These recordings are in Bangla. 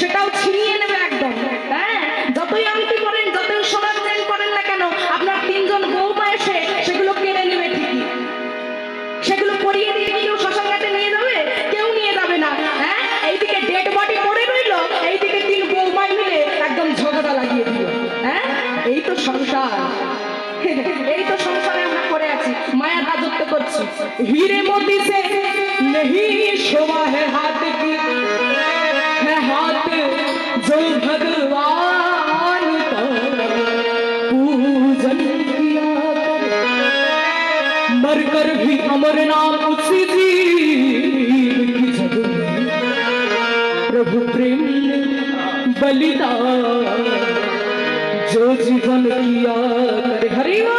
সেটাও ছিনিয়ে নেবে একদম। হ্যাঁ? যতই আংটি করেন যতই সোনার চেন করেন না কেন, আপনার তিনজন গৌমা এসে সেগুলো কেড়ে নেবে ঠিকই। সেগুলো পরিয়ে দিয়ে কেউ শ্মশান ঘাটে নিয়ে যাবে? কেউ নিয়ে যাবে না। হ্যাঁ? এইদিকে ডেড বডি পড়ে রইল, এইদিকে তিন বৌমাই মিলে একদম ঝগড়া লাগিয়ে দিল। হ্যাঁ? এই তো সংসার। এই তো সংসারে আমরা করে আছি, মায়া রাজত্ব করছি। হীরে মতি সে নেহি শোভা হে হাত मरकर भी अमर नाम उसी जीव की प्रभु प्रेम बलिदान जो जीवन किया हरिवा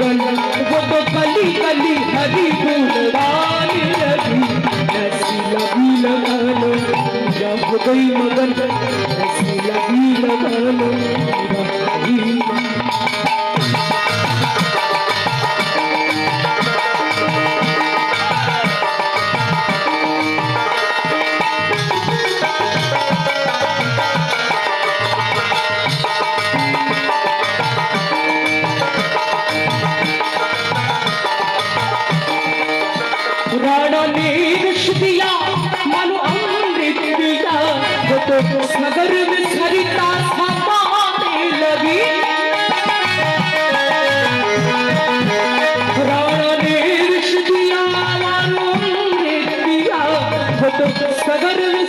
जब मगर वो तो सागर में सरिता समाने लगी राणा ने विष दिया मानो अमृत दिया वो तो सागर में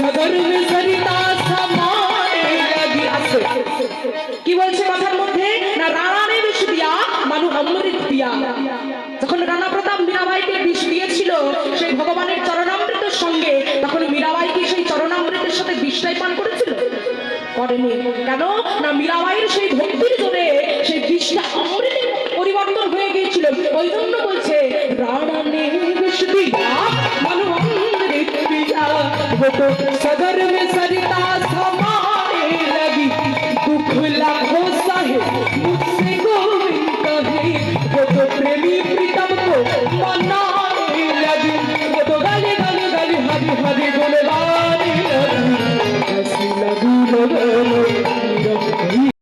सदर में করেনি কেন না মীরাবাইয়ের সেই ভক্তির জোরে সেই বিষটা অমৃতে পরিবর্তন হয়ে গিয়েছিল ওই জন্য বলছে রাণা নে